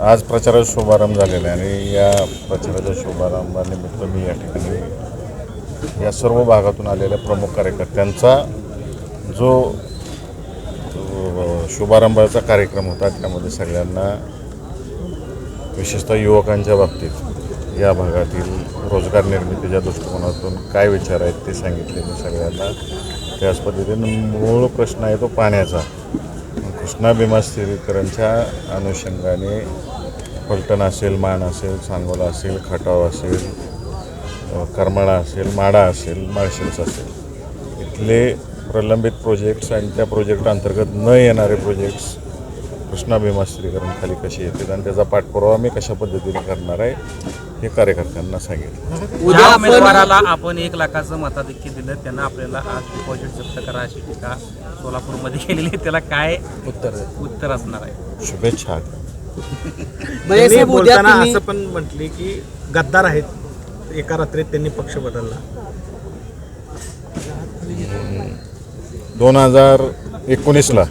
आज प्रचाराचा शुभारंभ झालेला आहे आणि या प्रचाराच्या शुभारंभानिमित्त मी या ठिकाणी या सर्व भागातून आलेल्या प्रमुख कार्यकर्त्यांचा जो शुभारंभाचा कार्यक्रम होता त्यामध्ये सगळ्यांना विशेषतः युवकांच्या बाबतीत या भागातील रोजगार निर्मितीच्या दृष्टिकोनातून काय विचार आहेत ते सांगितले मी सगळ्यांना. त्याच पद्धतीने मूळ प्रश्न आहे तो पाण्याचा. कृष्णा भीमा स्थिरीकरणच्या अनुषंगाने फलटण असेल मान असेल सांगोला असेल खटाव असेल करमाळा असेल माडा असेल माळशिरस असेल. इथले प्रलंबित प्रोजेक्ट्स आणि त्या प्रोजेक्ट अंतर्गत न येणारे प्रोजेक्ट्स कृष्णा भीमा स्थिरीकरण खाली कसे येतील आणि त्याचा पाठपुरावा मी कशा पद्धतीने करणार आहे हे कार्यकर्त्यांना सांगेल. ज्या उमेदवाराला आपण एक लाखाचं मताधिक्य दिलं त्यांना आपल्याला आज डिपॉझिट जप्त करा अशी टीका सोलापूरमध्ये केलेली आहे. त्याला काय उत्तर उत्तर असणार आहे? शुभेच्छा उद्या बोलताना तुम्ही- असं पण म्हटले की गद्दार आहेत. एका रात्रीत त्यांनी पक्ष बदलला. दोन हजार एकोणीसला.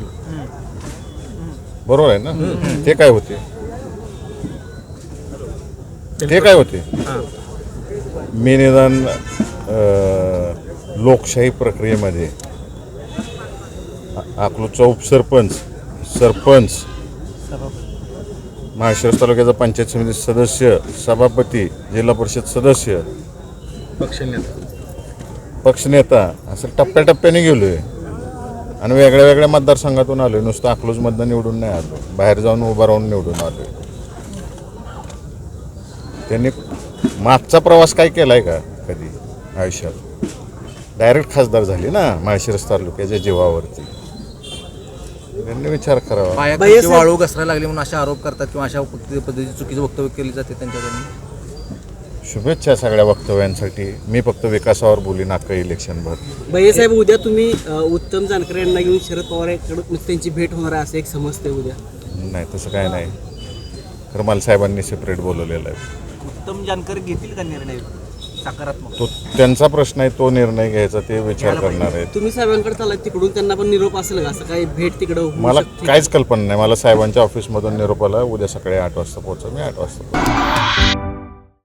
बरोबर आहे ना? ते काय होते? ते काय होते? हां. मी निदान लोकशाही प्रक्रियेमध्ये अकलूजचा उपसरपंच सरपंच महाशिरस तालुक्याचा पंचायत समिती सदस्य सभापती जिल्हा परिषद सदस्य पक्ष नेता. पक्षनेता असं टप्प्याटप्प्याने गेलो आहे आणि वेगळ्या वेगळ्या मतदारसंघातून आलो आहे नुसतं अकलूजमधनं निवडून नाही आलो. बाहेर जाऊन उभा राहून निवडून आलो त्यांनी मागचा प्रवास काय केला आहे का कधी? आयुष्यात? डायरेक्ट खासदार झाले ना माळशिरस तालुक्याच्या जीवावरती. त्यांनी विचार करावा. वाळू घसरायला लागली म्हणून अशा आरोप करतात किंवा अशा पद्धती- पद्धतीची चुकीचं वक्तव्य केली जाते त्यांच्याकडून? शुभेच्छा सगळ्या वक्तव्यांसाठी. मी फक्त विकासावर बोलीन अख्खं इलेक्शनभर साहेब उद्या तुम्ही अ, उत्तम जानकर यांना घेऊन शरद पवार यांच्याकडे त्यांची भेट होणार आहे असं एक समजते उद्या. नाही तसं काय नाही. खरं मला साहेबांनी सेपरेट बोलवलेलं आहे. उत्तम जानकर घेतील का निर्णय? सकारात्मक. तो त्यांचा प्रश्न आहे तो निर्णय घ्यायचा ते विचार करणार आहेत. तुम्ही साहेबांकडे चालला तिकडून त्यांना पण निरोप असेल का? असं काही भेट तिकडं मला? काहीच कल्पना नाही. मला साहेबांच्या ऑफिसमधून निरोपाला उद्या सकाळी आठ वाजता पोहोचा मी आठ वाजता.